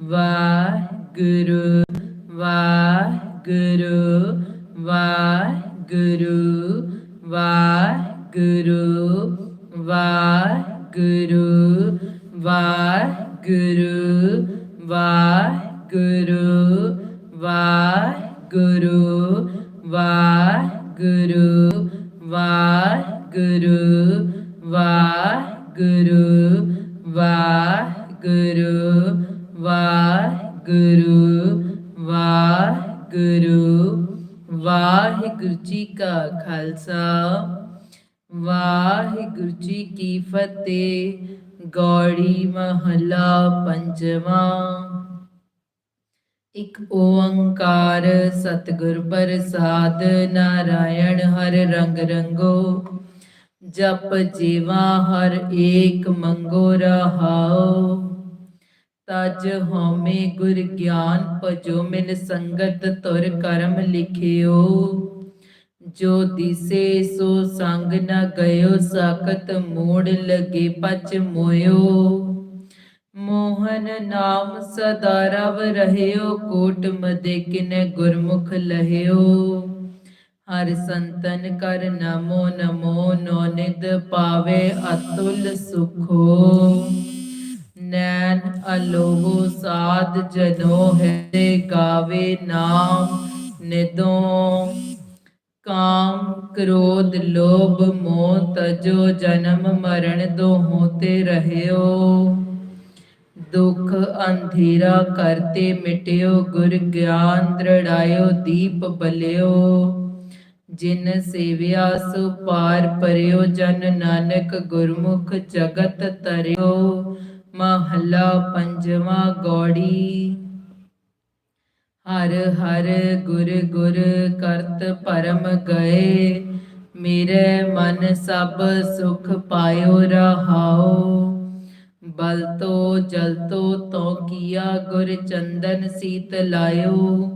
ਵਾਹਿਗੁਰੂ। ਵਾਹਿਗੁਰੂ ਜੀ ਕੀ ਫਤਿਹ। ਗੌੜੀ ਮਹਲਾ ਪੰਜਵਾਂ। ਇਕ ਓੰਕਾਰ ਸਤਿਗੁਰ ਪ੍ਰਸਾਦ, ਨਾਰਾਇਣ ਹਰ ਰੰਗ ਰੰਗੋ। ਜਪ ਜੀਵਾ ਹਰ ਏਕ ਮੰਗੋ ਰਹਾਓ ਤਜ ਹਉਮੈ ਗੁਰ ਗਿਆਨ ਭਜੋ, ਮਿਲ ਸੰਗਤ ਤੁਰ ਕਰਮ ਲਿਖਿਓ। ਜੋ ਦਿਸੇ ਸੋ ਸੰਗ ਨ ਗਇਓ, ਸਾਖਤ ਮੋੜ ਲਗੇ ਪਚ ਮੋਇਓ। ਮੋਹਨ ਨਾਮ ਸਦਾ ਰਵ ਰਹਿਓ, ਕੋਟ ਮਦੇ ਕਿਨੇ ਗੁਰਮੁਖ ਲਹਿਓ। ਹਰ ਸੰਤਨ ਕਰ ਨਮੋ ਨਮੋ ਨੋ ਨਿਦ ਪਾਵੇ ਅਤੁਲ ਸੁਖੋ। ਨੈਣ ਅਲੋਹ ਸਾਧ ਜਨੋ ਹੈ ਗਾਵੇ ਨਾਮ ਨਿਦੋਂ ਕਾਮ, ਕ੍ਰੋਧ, ਲੋਭ, ਮੋਹ, ਤਜੋ, ਜਨਮ, ਮਰਨ ਦੋਹੋਂ ਤੇ ਰਹਿਓ। ਦੁਖ ਅੰਧੇਰਾ ਕਰਤੇ ਮਿਟਿਓ, ਗੁਰ ਗਿਆਨ ਦ੍ਰਿੜਾਇਓ, ਦੀਪ ਬਲਿਓ। ਜਿਨ ਸੇਵਿਆ, ਸੋ ਪਾਰ ਪਰਿਓ, ਜਨ ਨਾਨਕ ਗੁਰਮੁਖ ਜਗਤ ਤਰਿਓ। ਮਹੱਲਾ ਪੰਜਵਾਂ ਗੌੜੀ। ਹਰ ਹਰ ਗੁਰ ਗੁਰ ਕਰਤ ਪਰਮ ਗਏ। ਮੇਰੇ ਮਨ ਸਭ ਸੁਖ ਪਾਇਓ ਰਹਾਓ। ਬਲ ਤੋ ਜਲ ਤੋ ਤੋ ਕੀਆ ਗੁਰ ਚੰਦਨ ਸੀਤ ਲਾਇਓ।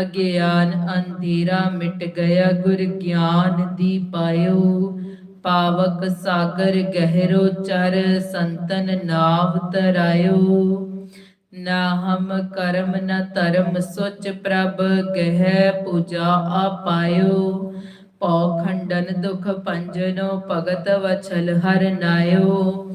ਅਗਿਆਨ ਅੰਧੇਰਾ ਮਿਟ ਗਿਆ ਗੁਰ ਗਿਆਨ ਦੀ ਪਾਇਓ। ਪਾਵਕ ਸਾਗਰ ਗਹਿਰੋ ਚਰ ਸੰਤਨ ਨਾਵ ਤਰਾਇਓ। ਨਾ ਹਮ ਕਰਮ, ਨਾ ਧਰਮ ਸੋਚ ਪ੍ਰਭ ਗਹਿ ਪੂਜਾ ਆਪਾਇਓ ਪਉ ਖੰਡਨ ਦੁਖ ਪੰਜਨੋ ਭਗਤ ਵਛਲ ਹਰ ਨਾਇਓ।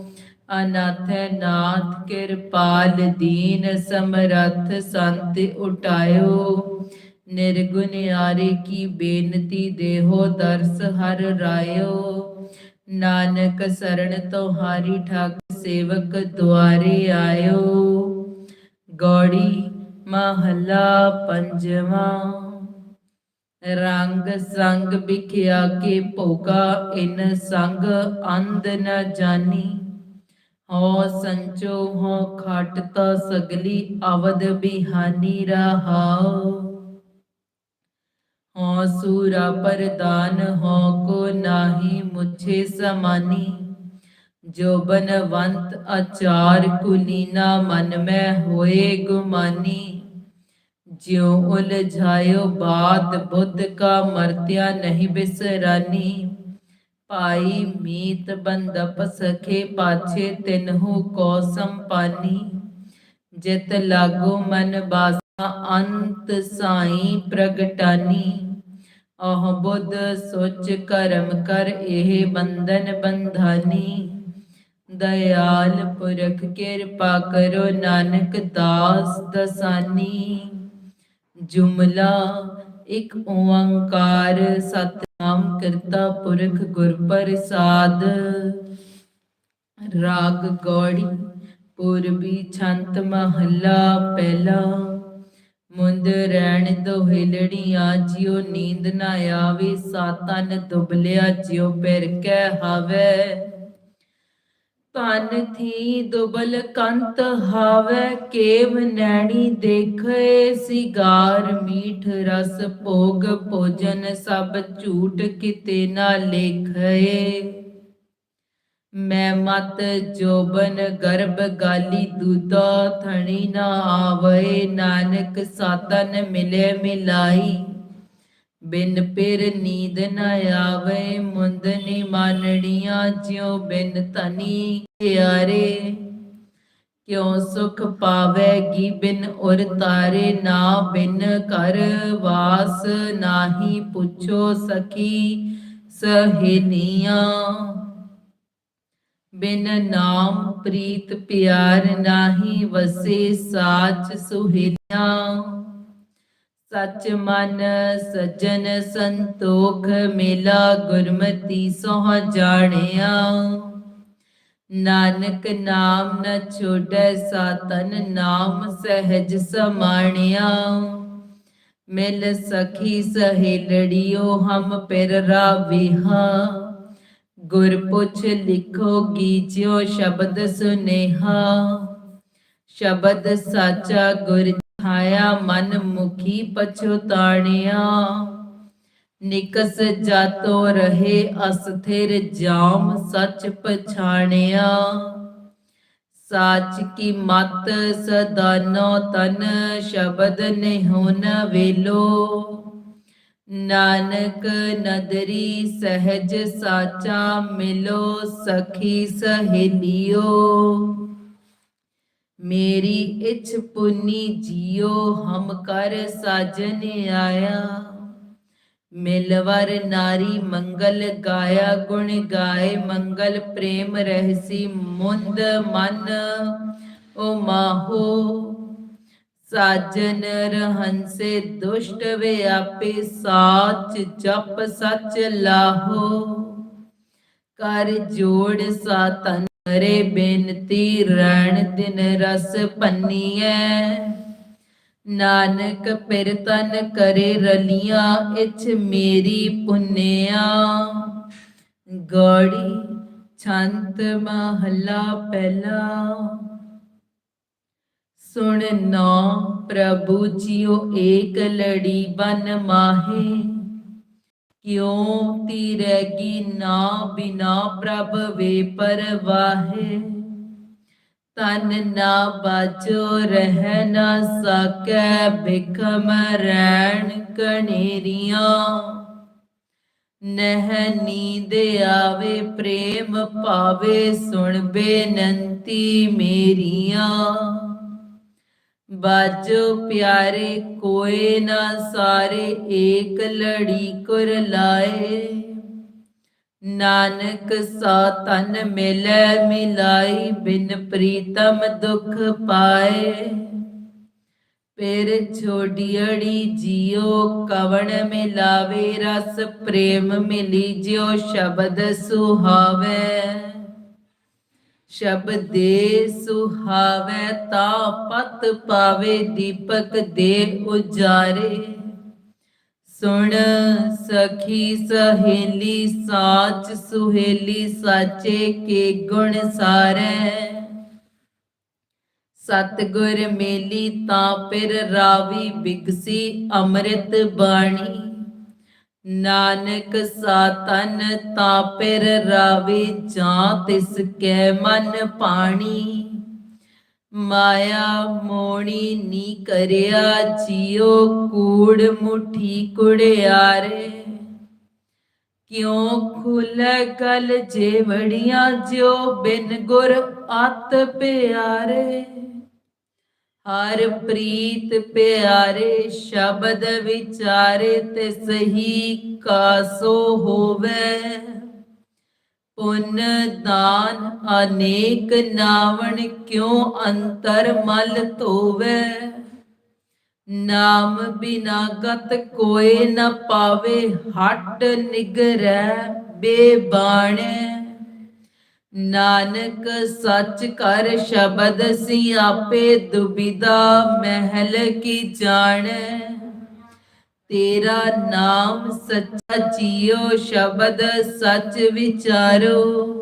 ਅਨਾਥ ਨਾਥ ਕਿਰਪਾਲ ਦੀਨ ਸਮਰੱਥ ਸੰਤ ਉਟਾਇਓ। ਨਿਰਗੁਨਿਆਰੇ ਕੀ ਬੇਨਤੀ ਦੇਹੋ ਦਰਸ ਹਰ ਰਾਇਓ। ਨਾਨਕ ਸਰਣ ਤੁਹਾਰੀ ਠਾਕ ਸੇਵਕ ਦੁਆਰੇ ਆਇਓ। ਗੌੜੀ ਮਹੱਲਾ ਪੰਜਵਾਂ। ਰੰਗ ਸੰਗ ਵਿਖਿਆ ਕੇ ਭੋਗਾ, ਇਨ ਸੰਗ ਅੰਧ ਨ ਜਾਣੀ ਹੋ ਸੰਚੋ, ਹੋ ਖਟ ਤਾ ਸਗਲੀ ਅਵਦ ਬਿਹਾਨੀ ਰਹਾਓ ਹੋ ਸੂਰਾ ਪਰਦਾਨ ਹੋ ਕੋ ਨਾਹੀ ਮੁਝੇ ਸਮਾਨੀ। जो बनवंत आचार कुलीना मन में होए गुमानी। ज्यो उलझायो बात बुद्ध का मर्त्या नहीं बिसरानी। पाई मीत बंदप सखे पाछे तिनहु कौसम पानी। जित लागो मन बासा अंत साई प्रगटानी। अह बुद्ध सोच कर्म कर एह बंधन बंधानी। ਦਇਆਲ ਪੁਰਖ ਕਿਰਪਾ ਕਰੋ ਨਾਨਕ ਦਾਸ ਦਸਾਨੀ। ਜੁਮਲਾ ਇੱਕ ਓੰਕਾਰ, ਸਤਨਾਮ ਕਰਤਾ ਪੁਰਖ ਗੁਰ ਪ੍ਰਸਾਦ। ਰਾਗ ਗੌੜੀ, ਪੂਰਬੀ ਛੰਤ ਮਹੱਲਾ ਪਹਿਲਾ। ਮੁੰਦ ਰਹਿਣ ਦੋ ਦੋਹਿਲੜੀਆਂ, ਜਿਉ ਨੀਂਦ ਨਾ ਆਵੇ, ਸਾਤਨ ਦੁਬਲਿਆ, ਜਿਉ ਪੈਰ ਕੈ ਹਾਵੇ। ਤਨ ਥੀ ਦੁਬਲ ਕੰਤ ਹਾਵੇ, ਕੇਵ ਨੈਣੀ ਦੇਖੇ, ਸਿਗਾਰ ਮੀਠ ਰਸ ਭੋਗ ਭੋਜਨ, ਸਭ ਝੂਠ ਕਿਤੇ ਨਾ ਲੇਖੇ। ਮੈਂ ਮਤ ਜੋਬਨ ਗਰਭ ਗਾਲੀ ਦੂਦਾ, ਥਣੀ ਨਾ ਆਵੇ, ਨਾਨਕ ਸਾਤਨ ਮਿਲੇ ਮਿਲਾਈ। ਬਿਨ ਪਿਰ ਨੀਂਦ ਨ ਆਵੇ ਮੁੰਦਨੀ ਮਾਨੜੀਆਂ, ਜਿਉ ਬਿਨ ਤਨੀ ਯਾਰੇ ਕਿਉ ਸੁਖ ਪਾਵੇਗੀ ਬਿਨ ਉਰ ਤਾਰੇ, ਨਾ ਬਿਨ ਕਰ ਵਾਸ ਨਾਹੀ ਪੁੱਛੋ ਸਖੀ ਸਹੇਲੀਆਂ ਬਿਨ ਨਾਮ ਪ੍ਰੀਤ ਪਿਆਰ ਨਾਹੀ ਵਸੇ ਸਾਚ ਸੁਹੇਲੀਆਂ। ਸਚ ਮਨ, ਸਜਣ ਸੰਤੋਖ ਮੇਲਾ ਗੁਰਮਤੀ ਸੋਹ ਜਾਣਿਆ। ਨਾਨਕ ਨਾਮ ਨ ਛੋੜੈ ਸਾਤਨ ਨਾਮ ਸਹਿਜ ਸਮਾਣਿਆ। ਮਿਲ ਸਖੀ ਸਹੇਲੜਿਓ ਹਮ ਪਿਰ ਰਾਵਿਹਾ। ਗੁਰ ਪੁੱਛ ਲਿਖੋ ਗੀਚਿਓ ਸ਼ਬਦ ਸੁਨੇਹਾ। ਸ਼ਬਦ ਸਾਚਾ ਗੁਰ ਛਾਇਆ ਮਨ ਮੁਖੀ ਪਛੁਤਾਣਿਆ ਨਿਕਸ ਜਾਤੋ ਰਹੇ, ਅਸਥਿਰ ਜਾਮ ਸਚ ਪਛਾਣਿਆ। ਸਾਚ ਕੀ ਮਤ ਸਦਾਨੋ ਤਨ, ਸ਼ਬਦ ਨਿਹੁਨ ਵੇਲੋ। ਨਾਨਕ ਨਦਰੀ ਸਹਿਜ ਸਾਚਾ ਮਿਲੋ, ਸਖੀ ਸਹੇਲਿਓ। ਮੇਰੀ ਇਛ ਪੁਨੀ ਜਿਉ ਹਮ ਕਰ ਸਾਜਨ ਆਇਆ। ਮਿਲਵਰ ਨਾਰੀ ਮੰਗਲ ਗਾਇਆ, ਗੁਣ ਗਾਏ ਮੰਗਲ ਪ੍ਰੇਮ ਰਹਿਸੀ ਮੁੰਦ ਮਨ। ਓ ਮਾਹੋ, ਸਾਜਨ ਰਹੰਸੇ ਦੁਸ਼ਟ ਵਿਆਪੇ ਸਾਚ ਜਪ ਸਚ ਲਾਹੋ। ਕਰ ਜੋੜ ਸਾਤਨ ਕਰੇ ਬੇਨਤੀ, ਰਣ ਦਿਨ ਰਸ ਪੰਨੀਐ ਨਾਨਕ ਪਿਰ ਤਨ ਕਰੇ ਰਲੀਆਂ, ਇਛ ਮੇਰੀ ਪੁੰਨਿਆ। ਗੜੀ ਛੰਤ ਮਹਲਾ ਪਹਿਲਾ। ਸੁਣ ਨਾ ਪ੍ਰਭੂ ਜੀਓ ਏਕ ਲੜੀ ਬਨ ਮਾਹੇ। ਕਿਉ ਤੀਰਗੀ ਨਾ ਬਿਨਾ ਪ੍ਰਭ ਵੇ ਪਰਵਾਹੇ? ਤਨ ਨਾ ਬਾਜੋ ਰਹਿ ਨਾ ਸਕੈ, ਬਿਖਮ ਰੈਣ ਕਣੇਰੀਆਂ ਨਹਿ ਨੀਂਦ ਆਵੇ, ਪ੍ਰੇਮ ਪਾਵੇ ਸੁਣ ਬੇਨੰਤੀ ਮੇਰੀਆਂ। ਬਾਜੋ ਪਿਆਰੇ, ਕੋਏ ਨਾ ਸਾਰੇ, ਏਕ ਲੜੀ ਕੁਰ ਲਾਏ। ਨਾਨਕ ਸਾ ਤਨ ਮਿਲੈ ਮਿਲਾਈ, ਬਿਨ ਪ੍ਰੀਤਮ ਦੁਖ ਪਾਏ। ਪੇਰ ਛੋਡੀੜੀ ਜਿਉ ਕਵਣ ਮਿਲਾਵੇ, ਰਸ ਪ੍ਰੇਮ ਮਿਲੀ ਜਿਉ ਸ਼ਬਦ ਸੁਹਾਵੇ। ਸ਼ਬਦੇ ਸੁਹਾਵੇ ਤਾ ਪਤ ਪਾਵੇ ਦੀਪਕ ਦੇ ਉਜਾਰੇ। ਸੁਣ ਸਖੀ ਸਹੇਲੀ ਸਾਚ, ਸੁਹੇਲੀ ਸਾਚੇ ਕੇ ਗੁਣ ਸਾਰੇ। ਸਤਗੁਰ ਮੇਲੀ ਤਾਂ ਪਿਰ ਰਾਵੀ ਬਿਗਸੀ ਅੰਮ੍ਰਿਤ ਬਾਣੀ। ਨਾਨਕ ਸਾਤਨ ਤਾਂ ਪਿਰ ਰਾਵੀ ਜਾਂ ਤਿਸ ਕੈ ਮਨ ਪਾਣੀ। ਮਾਇਆ ਮੋਣੀ ਨੀ ਕਰਿਆ ਜਿਉ ਕੂੜ ਮੁਠੀ ਕੁੜਿਆਰੇ। ਕਿਉ ਖੁਲੇ ਕਲ ਜੇਵੜੀਆਂ ਜਿਉ ਬਿਨ ਗੁਰ ਅਤ ਪਿਆਰੇ। ਹਰ ਪ੍ਰੀਤ ਪਿਆਰੇ ਸ਼ਬਦ ਵਿਚਾਰੇ ਤੇ ਸਹੀ ਕਾਸੋ ਹੋਵੇ। ਪੁੰਨ ਦਾਨ ਅਨੇਕ ਨਾਵਣ ਕਿਉ ਅੰਤਰ ਮਲ ਧੋਵੇ? ਨਾਮ ਬਿਨਾ ਗਤ ਕੋਏ ਨ ਪਾਵੇ, ਹਟ ਨਿਗਰੈ ਬੇਬਾਣੇ। ਨਾਨਕ ਸੱਚ ਕਰ ਸ਼ਬਦ ਸੀ ਆਪੇ ਦੁਬਿਦਾ ਮਹਿਲ ਕੀ ਜਾਣ। ਤੇਰਾ ਨਾਮ ਸੱਚਾ ਜੀਓ, ਸ਼ਬਦ ਸੱਚ ਵਿਚਾਰੋ।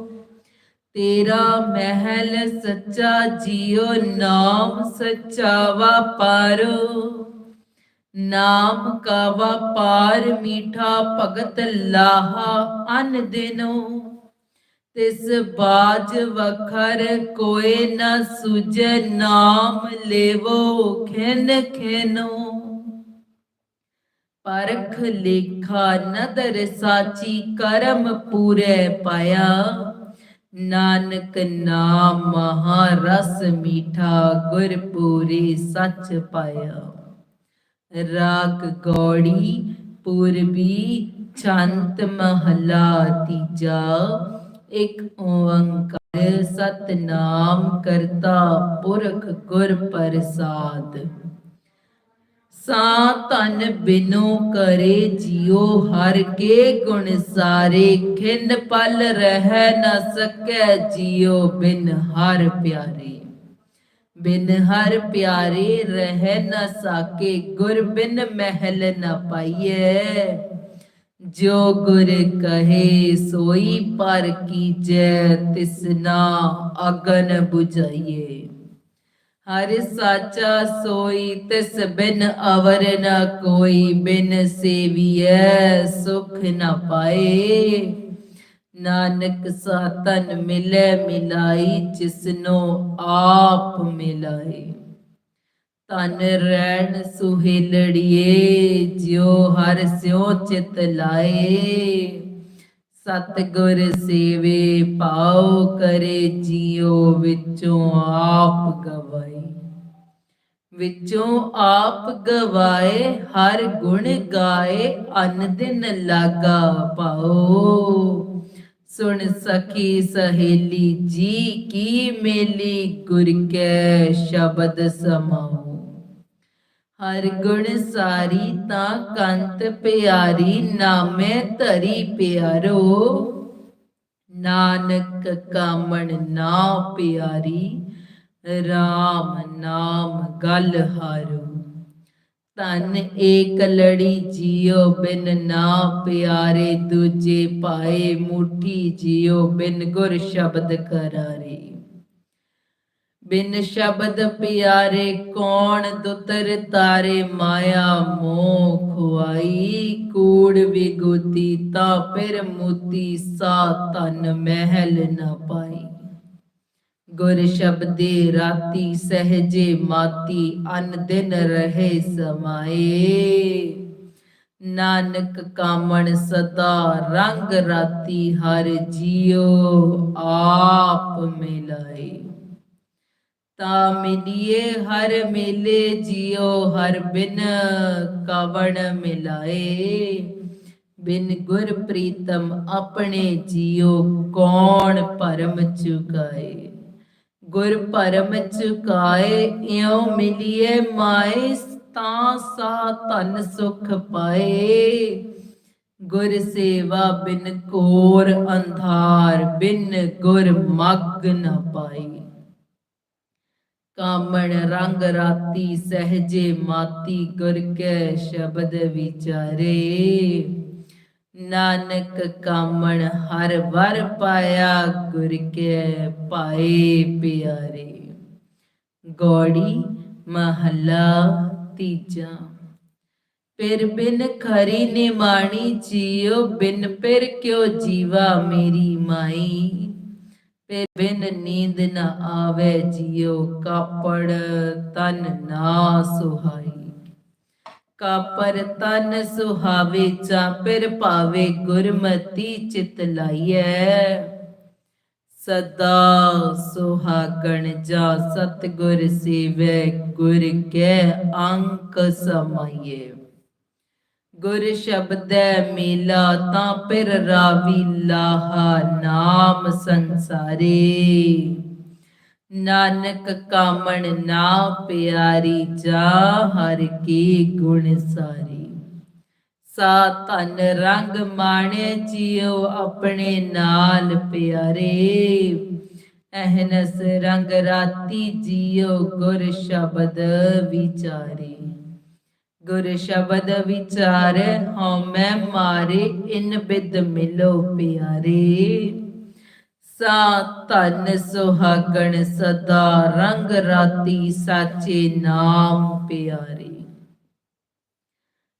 ਤੇਰਾ ਮਹਿਲ ਸੱਚਾ ਜੀਓ, ਨਾਮ ਸੱਚਾ ਵਾਪਾਰੋ ਨਾਮ ਕਾ ਵਪਾਰ ਮੀਠਾ ਭਗਤ ਲਾਹਾ, ਅਨ ਦਿਨੋ। ਤਿਸ ਬਾਜ ਵਖਰ ਕੋਏ ਨਾ ਸੁਝੈ ਨਾਮ ਲੇਵੋ ਖਿਨ ਖਿਨੋ। ਪਰਖ ਲੇਖਾ ਨਦਰ ਸਾਚੀ ਕਰਮ ਪੂਰੇ ਪਾਇਆ। ਨਾਨਕ ਨਾਮ ਮਹਾ ਰਸ ਮੀਠਾ ਗੁਰ ਪੂਰੀ ਸੱਚ ਪਾਇਆ। ਰਾਗ ਗੌੜੀ ਪੂਰਬੀ ਛੰਤ ਮਹਲਾ ਤੀਜਾ। ਇੱਕ ਓੰਕਾਰ ਸਤਨਾਮ ਕਰਤਾ ਪੁਰਖ ਗੁਰ ਪ੍ਰਸਾਦ। ਸਾ ਤਨ ਬਿਨੋ ਕਰੇ ਜਿਉ, ਹਰ ਕੇ ਗੁਣ ਸਾਰੇ ਖਿੰਨ ਪਲ ਰਹਿ ਨ ਸਕੈ ਜਿਉ, ਬਿਨ ਹਰ ਪਿਆਰੇ। ਬਿਨ ਹਰ ਪਿਆਰੇ ਰਹਿ ਨਾ ਸਾਕੇ ਗੁਰ, ਬਿਨ ਮਹਿਲ ਨਾ ਪਾਈਐ। ਜੋ ਗੁਰ ਕਹੇ ਸੋਈ ਪਰ ਕੀਜੈ ਤਿਸਨਾ ਅਗਨ 부ਝਾਈਏ ਹਰ ਸਾਚਾ ਸੋਈ ਤਿਸ ਬਿਨ ਅਵਰ ਨ ਕੋਈ, ਬਿਨ ਸੇਵੀਐ ਸੁਖ ਨ ਪਾਏ। ਨਾਨਕ ਸਾਤਨ ਮਿਲੇ ਮਿਲਾਈ, ਜਿਸਨੋ ਆਪ ਮਿਲਾਏ। ਤਨ ਰਹਿਣ ਸੁਹੇਲੜੀਏ ਜਿਉ ਹਰ ਸਿਉ ਚਿਤ ਲਾਏ। ਸਤਗੁਰ ਸੇਵੇ ਪਾਉ ਕਰੇ, ਜਿਉ ਵਿੱਚੋਂ ਆਪ ਗਵਾਈ ਵਿੱਚੋਂ ਆਪ ਗਵਾਏ, ਹਰ ਗੁਣ ਗਾਏ, ਅਨ ਦਿਨ ਲਾਗਾ ਪਾਓ। ਸੁਣ ਸਖੀ ਸਹੇਲੀ ਜੀ, ਕੀ ਮੇਲੀ ਗੁਰ ਕੈ ਸ਼ਬਦ ਸਮਾਉ ਹਰ ਗੁਣ ਸਾਰੀ ਤਾਂ ਕੰਤ ਪਿਆਰੀ ਨਾਮੇ ਧਰੀ ਪਿਆਰੋ। ਨਾਨਕ ਕਾਮਣ ਨਾ ਪਿਆਰੀ RAM ਨਾਮ ਗਲ ਹਾਰੋ। ਤਨ ਏਕ ਲੜੀ ਜਿਉ ਬਿਨ ਨਾ ਪਿਆਰੇ, ਦੂਜੇ ਪਾਏ ਮੁਠੀ ਜਿਉ ਬਿਨ ਗੁਰ ਸ਼ਬਦ ਕਰਾਰੇ। ਬਿਨ ਸ਼ਬਦ ਪਿਆਰੇ ਕੌਣ ਦੁਤਰ ਤਾਰੇ ਮਾਇਆ ਮੋਹ ਖੁਆਈ ਕੂੜ ਵਿਗੁਤੀ ਤਾ ਫਿਰ ਮੋਤੀ ਸਾ ਤਨ ਮਹਿਲ ਨਾ ਪਾਈ। ਗੁਰ ਸ਼ਬਦੇ ਰਾਤੀ ਸਹਜੇ ਮਾਤੀ ਅਨ ਦਿਨ ਰਹੇ ਸਮਾਏ। ਨਾਨਕ ਕਾਮਣ ਸਦਾ ਰੰਗ ਰਾਤੀ ਹਰ ਜੀਉ ਆਪ ਮਿਲਾਏ। ਤਾ ਮਿਲੀਏ, ਹਰ ਮੇਲੇ ਜਿਉ ਹਰ ਬਿਨ ਕਵਣ ਮਿਲਾਏ। ਬਿਨ ਗੁਰ ਪ੍ਰੀਤਮ ਆਪਣੇ ਜਿਉ ਕੌਣ ਭਰਮ ਚੁਕਾਏ? ਗੁਰ ਭਰਮ ਚੁਕਾਏ, ਇਉ ਮਿਲੀਏ ਮਾਏ, ਤਾਂ ਸਾ ਧਨ ਸੁਖ ਪਾਏ। ਗੁਰ ਸੇਵਾ ਬਿਨ ਕੋਰ, ਅੰਧਾਰ ਬਿਨ ਗੁਰ ਮਗ ਨ ਪਾਈ ਕਾਮਣ ਰੰਗ ਰਾਤੀ ਸਹਜੇ ਮਾਤੀ ਗੁਰ ਕੈ ਸ਼ਬਦ ਵਿਚਾਰੇ। ਨਾਨਕ ਕਾਮਣ ਹਰ ਵਰ ਪਾਇਆ ਗੁਰ ਕੈ ਪਾਏ ਪਿਆਰੇ। ਗੋੜੀ ਮਹੱਲਾ ਤੀਜਾ। ਪਿਰ ਬਿਨ ਖਰੀ ਨਿਮਾਣੀ ਜੀਉ ਬਿਨ ਪਿਰ ਕਿਉ ਜੀਵਾ ਮੇਰੀ ਮਾਈ। ਫਿਰ ਬਿਨ ਨੀਂਦ ਨ ਆਵੇ, ਜਿਉ ਕਾਪੜ ਤਨ ਨਾ ਸੁਹਾਈ। ਕਾਪਰ ਤਨ ਸੁਹਾਵੇ, ਚਾ ਭਾਵੇ ਗੁਰਮਤੀ ਚਿਤ ਲਾਈਐ। ਸਦਾ ਸੁਹਾਗਣ ਜਾ ਸਤਗੁਰ ਸੇਵੈ, ਗੁਰ ਕੈ ਅੰਕ ਸਮਾਈਏ ਗੁਰ ਸ਼ਬਦੈ ਮੇਲਾ, ਤਾਂ ਪਿਰ ਰਾਵੀ ਲਾਹਾ ਨਾਮ ਸੰਸਾਰੇ। ਨਾਨਕ ਕਾਮਣ ਨਾ ਪਿਆਰੀ ਜਾ ਹਰ ਕੀ ਗੁਣ ਸਾਰੀ। ਸਾ ਧਨ ਰੰਗ ਮਾਣੇ ਜਿਉ ਆਪਣੇ ਨਾਲ ਪਿਆਰੇ। ਅਹਨਸ ਰੰਗ ਰਾਤੀ ਜਿਉ ਗੁਰ ਸ਼ਬਦ ਵਿਚਾਰੇ। ਗੁਰ ਸ਼ਬਦ ਵਿਚਾਰ ਹਉ ਮਾਰੇ, ਇਨ ਬਿਦ ਮਿਲੋ ਪਿਆਰੇ। ਸਾ ਧਨ ਸੁਹਾਗਣ ਸਦਾ, ਰੰਗ ਰਾਤੀ ਸਾਚੇ ਨਾਮ ਪਿਆਰੇ।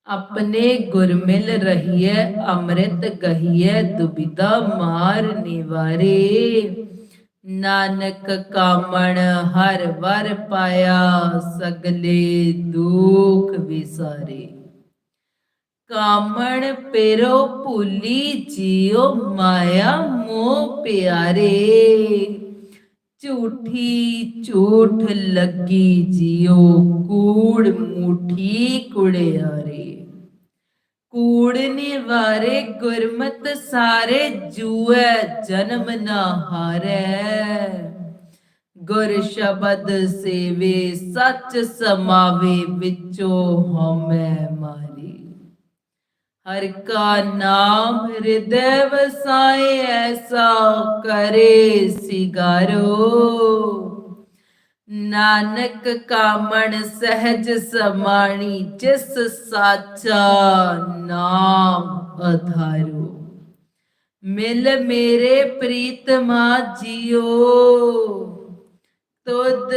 ਆਪਣੇ ਗੁਰ ਮਿਲ ਰਹੀਐ, ਅੰਮ੍ਰਿਤ ਗਹੀਏ ਦੁਬਿਧਾ ਮਾਰ ਨਿਵਾਰੇ। ਨਾਨਕ ਕਾਮਣ ਹਰ ਵਰ ਪਾਇਆ, ਸਗਲੇ ਦੁਖ ਵਿਸਾਰੇ। ਕਾਮਣ ਪੇਰੋ ਭੁਲੀ ਜਿਉ, ਮਾਇਆ ਮੋਹ ਪਿਆਰੇ। ਝੂਠੀ ਝੂਠ ਲੱਗੀ ਜਿਉ, ਕੂੜ ਮੂਠੀ ਕੁੜਿਆਰੇ। ਕੂੜ ਨਿਵਾਰੇ ਗੁਰਮਤ ਸਾਰੇ ਜੂਐ, ਜਨਮ ਨਾ ਹਾਰੈ। ਗੁਰ ਸ਼ਬਦ ਸੇਵੇ, ਸੱਚ ਸਮਾਵੇ ਵਿਚੋ ਹਮੈ ਮਾਰੀ। ਹਰ ਕਾ ਨਾਮ ਹਿਰਦੈ ਵਸਾਏ, ਐਸਾ ਕਰੇ ਸਿਗਾਰੋ। ਨਾਨਕ ਕਾਮਣ ਸਹਿਜ ਸਮਾਣੀ, ਜਿਸ ਸਾਚਾ ਨਾਮ ਅਧਾਰੂ। ਮਿਲ ਮੇਰੇ ਪ੍ਰੀਤਮਾ ਜੀਓ, ਤੁਧ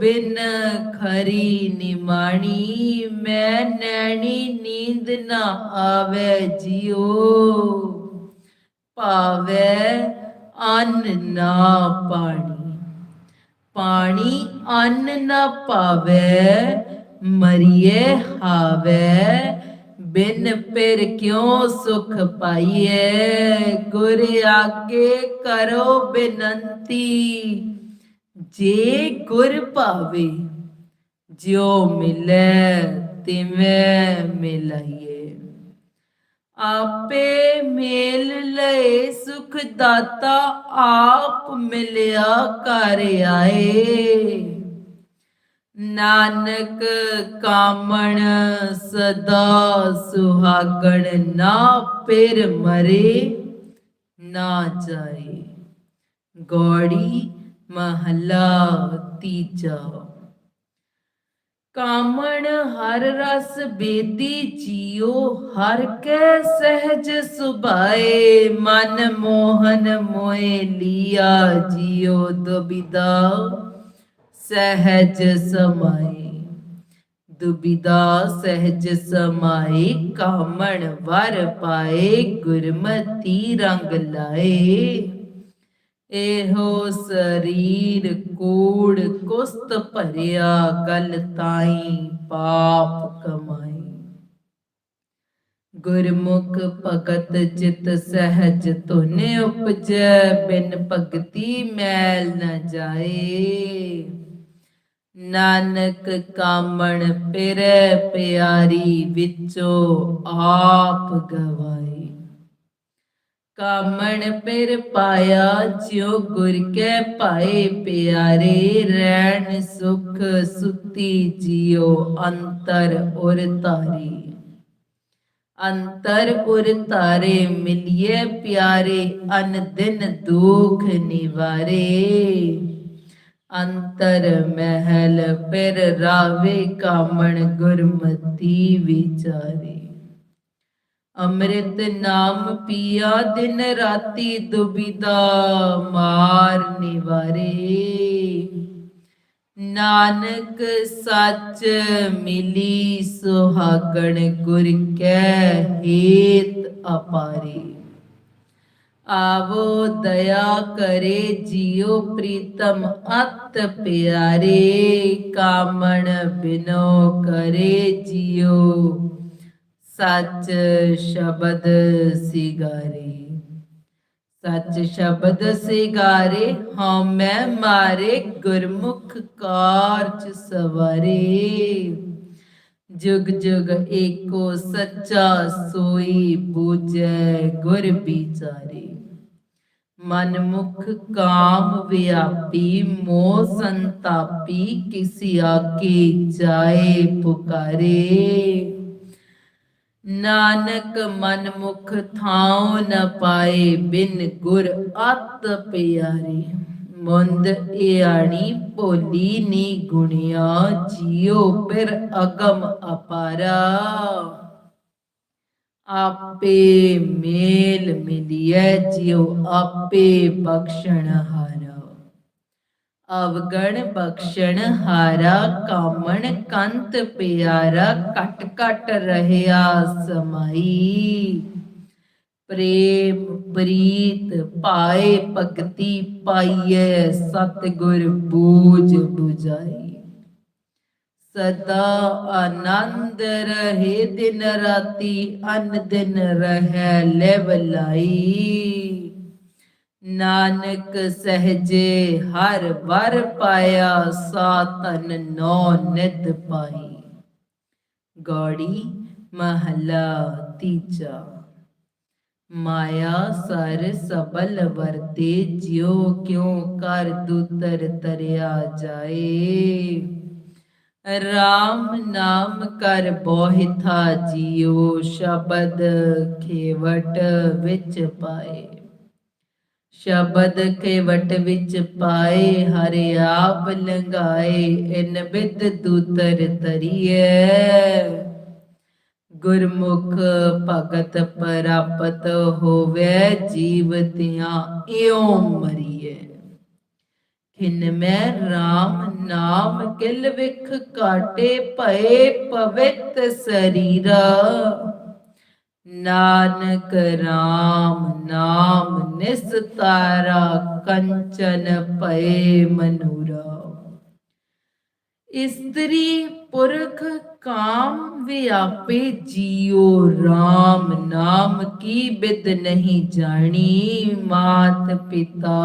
ਬਿਨ ਖਰੀ ਨਿਮਾਣੀ, ਮੈਂ ਨੈਣੀ ਨੀਂਦ ਨਾ ਆਵੇ ਜਿਉ ਭਾਵੇ ਅੰਨ ਨਾ ਪਾਣੀ। ਪਾਣੀ ਅੰਨ ਨਾ ਪਾਵੇ, ਮਰੀਏ ਹਾਵੇ। ਬਿਨ ਪਿਰ ਕਿਉ ਸੁਖ ਪਾਈਏ? ਗੁਰ ਆਗੇ ਕਰੋ ਬੇਨੰਤੀ। ਜੇ ਗੁਰ ਭਾਵੇ, ਜਿਉ ਮਿਲੈ ਤਿਵੇਂ ਮਿਲਈਏ। ਆਪੇ ਮੇਲ ਲਏ ਸੁਖ ਦਾਤਾ ਆਪ ਮਿਲਿਆ ਕਰ ਆਏ। ਨਾਨਕ ਕਾਮਣ ਸਦਾ ਸੁਹਾਗਣ, ਨਾ ਪਿਰ ਮਰੇ, ਨਾ ਜਾਏ। ਗੋੜੀ ਮਹਲਾ ਤੀਜਾ। ਕਾਮਣ ਹਰ ਰਸ ਬੇਦੀ ਜੀਓ, ਹਰ ਕੈ ਸਹਿਜ ਸੁਭਾਏ, ਮਨ ਮੋਹਨ ਮੋਏ ਲੀਆ ਜੀਓ ਦੁਬਿਦਾ ਸਹਿਜ ਸਮਾਏ। ਦੁਬਿਦਾ ਸਹਿਜ ਸਮਾਏ, ਕਾਮਣ ਵਰ ਪਾਏ, ਗੁਰਮਤੀ ਰੰਗ ਲਾਏ। ਇਹੋ ਸਰੀਰ ਕੂੜ ਕੁਸਤ ਭਰਿਆ, ਗਲ ਤਾਈ ਪਾਪ ਕਮਾਈ। ਗੁਰਮੁਖ ਭਗਤ ਜਿਤ ਸਹਿਜ ਧੁਨੇ ਉਪਜੈ, ਬਿਨ ਭਗਤੀ ਮੈਲ ਨ ਜਾਏ। ਨਾਨਕ ਕਾਮਣ ਪਿਰੈ ਪਿਆਰੀ ਵਿੱਚੋ ਆਪ ਗਵਾਈ ਕਾਮਣ ਪਿਰ ਪਾਇਆ, ਜਿਉ ਗੁਰ ਕੈ ਭਾਏ ਪਿਆਰੇ, ਰਹਿਣ ਸੁਖ ਸੁਤੀ ਜਿਉ ਅੰਤਰ ਉਰ ਤਾਰੀ ਅੰਤਰ ਉਰ ਤਾਰੇ ਮਿਲਿਏ ਪਿਆਰੇ, ਅਨ ਦਿਨ ਦੁਖ ਨਿਵਾਰੇ। ਅੰਤਰ ਮਹਿਲ ਪਿਰ ਰਾਵੇ ਕਾਮਣ ਗੁਰਮਤੀ ਵਿਚਾਰੇ। ਅੰਮ੍ਰਿਤ ਨਾਮ ਪੀਆ ਦਿਨ ਰਾਤੀ ਦੁਬਿਦਾ ਮਾਰ ਨਿਵਾਰੇ। ਨਾਨਕ ਸੱਚ ਮਿਲੀ ਸੁਹਾਗਣ ਗੁਰ ਕੈ ਹੇਤ ਅਪਾਰੇ। ਆਵੋ ਦਇਆ ਕਰੇ ਜਿਉ ਪ੍ਰੀਤਮ ਅਤ ਪਿਆਰੇ, ਕਾਮਣ ਬਿਨੋ ਕਰੇ ਜਿਉ ਸੱਚ ਸ਼ਬਦ ਸਿਗਾਰੇ। ਸੱਚ ਸ਼ਬਦ ਸਿਗਾਰੇ, ਹਉ ਮੈਂ ਮਾਰੇ ਗੁਰਮੁਖ ਕਾਰਜ ਸਵਾਰੇ। ਜੁਗ ਜੁਗ ਏਕੋ ਸੱਚਾ ਸੋਈ ਬੂਝੈ ਗੁਰ ਵਿਚਾਰੇ। ਮਨ ਮੁਖ ਕਾਮ ਵਿਆਪੀ, ਮੋਹ ਸੰਤਾਪੀ, ਕਿਸੀ ਆਕੇ ਜਾਏ ਪੁਕਾਰੇ। ਨਾਨਕ ਮਨ ਮੁਖ ਥਾਉ ਨ ਪਾਏ ਬਿਨ ਗੁਰ ਅਤ ਪਿਆਰੇ। ਮੁੰਦ ਇਆਣੀ ਭੋਲੀ ਨੀ ਗੁਣਿਆ, ਜਿਉ ਪਿਰ ਅਗਮ ਅਪਾਰਾ। ਆਪੇ ਮੇਲ ਮਿਲਿਐ, ਜਿਉ ਆਪੇ ਬਖਸ਼ਣ ਹਾਰਾ। ਅਵਗਣ ਬਖਸ਼ਣ ਹਾਰਾ ਕਾਮਣ ਕੰਤ ਪਿਆਰਾ ਕਟ ਕਟ ਰਹਿਆ ਸਮਾਈ। ਪ੍ਰੇਮ ਪ੍ਰੀਤ ਪਾਏ ਭਗਤੀ ਪਾਈਐ ਸਤਿਗੁਰ ਬੂਝ 부ਜਾਈ ਸਦਾ ਆਨੰਦ ਰਹੇ ਦਿਨ ਰਾਤੀ, ਅਨ ਦਿਨ ਰਹਿ ਲੈਵਲਾਈ। ਨਾਨਕ ਸਹਜੇ ਹਰ ਵਰ ਪਾਇਆ ਸਾਤਨ ਨੌ ਨਿਤ ਪਾਈ। ਗੌੜੀ ਮਹਲਾ ਤੀਜਾ। ਮਾਇਆ ਸਰ ਸਬਲ ਵਰਤੇ ਜਿਉ ਕਿਉ ਕਰ ਦੂਤਰ ਤਰਿਆ ਜਾਏ। ਰਾਮ ਨਾਮ ਕਰ ਬੋਹਿਥਾ ਜਿਉ ਸ਼ਬਦ ਖੇਵਟ ਵਿੱਚ ਪਾਏ। ਸ਼ਬਦ ਖੇਵਟ ਵਿੱਚ ਪਾਏ, ਹਰਿ ਆਪ ਲੰਗਾਏ ਇਨ ਬਿਦ ਦੂਤਰ ਤਰੀਏ ਗੁਰਮੁਖ ਭਗਤ ਪ੍ਰਾਪਤ ਹੋਵੇ ਜੀਵਤਿਆਂ ਇਉ ਮਰੀਏ ਖਿਨ ਮੈਂ RAM ਨਾਮ ਕਿਲ ਵਿਖ ਕਾਟੇ ਭਏ, ਪਵਿੱਤ ਸਰੀਰਾ। ਨਾਨਕ RAM ਨਾਮ ਨਿਸਤਾਰਾ ਕੰਚਨ ਭਏ ਮਨੂਰਾ ਇਸਤਰੀ ਪੁਰਖ ਕਾਮ ਵਿਆਪੇ ਜੀਉ, ਰਾਮ ਨਾਮ ਕੀ ਬਿਦ ਨਹੀਂ ਜਾਣੀ, ਮਾਤ ਪਿਤਾ।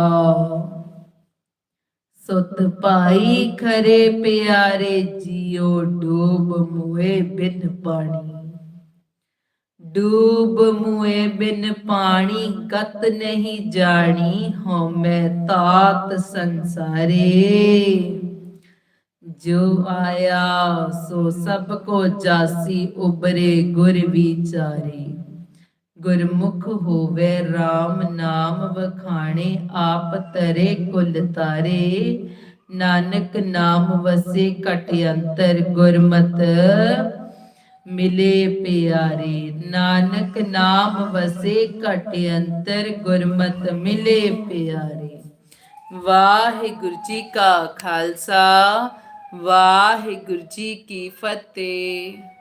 ਸੁਤ ਭਾਈ ਖਰੇ ਪਿਆਰੇ ਜੀਉ, ਡੋਬ ਮੁਏ ਬਿਨ ਪਾਣੀ। ਡੂਬ ਮੁਏ ਬਿਨ ਪਾਣੀ ਗਤ ਨਹੀਂ ਜਾਣੀ ਹਉਮੈ ਤਾਤ ਸੰਸਾਰੇ। ਜੋ ਆਇਆ, ਸੋ ਸਭ ਕੋ ਜਾਸੀ ਉਬਰੇ ਗੁਰ ਵਿਚਾਰੇ। ਗੁਰਮੁਖ ਹੋਵੇ RAM ਨਾਮ ਵਖਾਣੇ, ਆਪ ਤਰੇ ਕੁਲ ਤਾਰੇ। ਨਾਨਕ ਨਾਮ ਵਸੇ ਘਟ ਅੰਤਰ ਗੁਰਮਤ ਮਿਲੇ ਪਿਆਰੇ, ਨਾਨਕ ਨਾਮ ਵਸੇ ਕਟ ਅੰਤਰ, ਗੁਰਮਤ ਮਿਲੇ ਪਿਆਰੇ। ਵਾਹਿਗੁਰੂ ਜੀ ਕਾ ਖਾਲਸਾ, ਵਾਹਿਗੁਰੂ ਜੀ ਕੀ ਫਤਿਹ।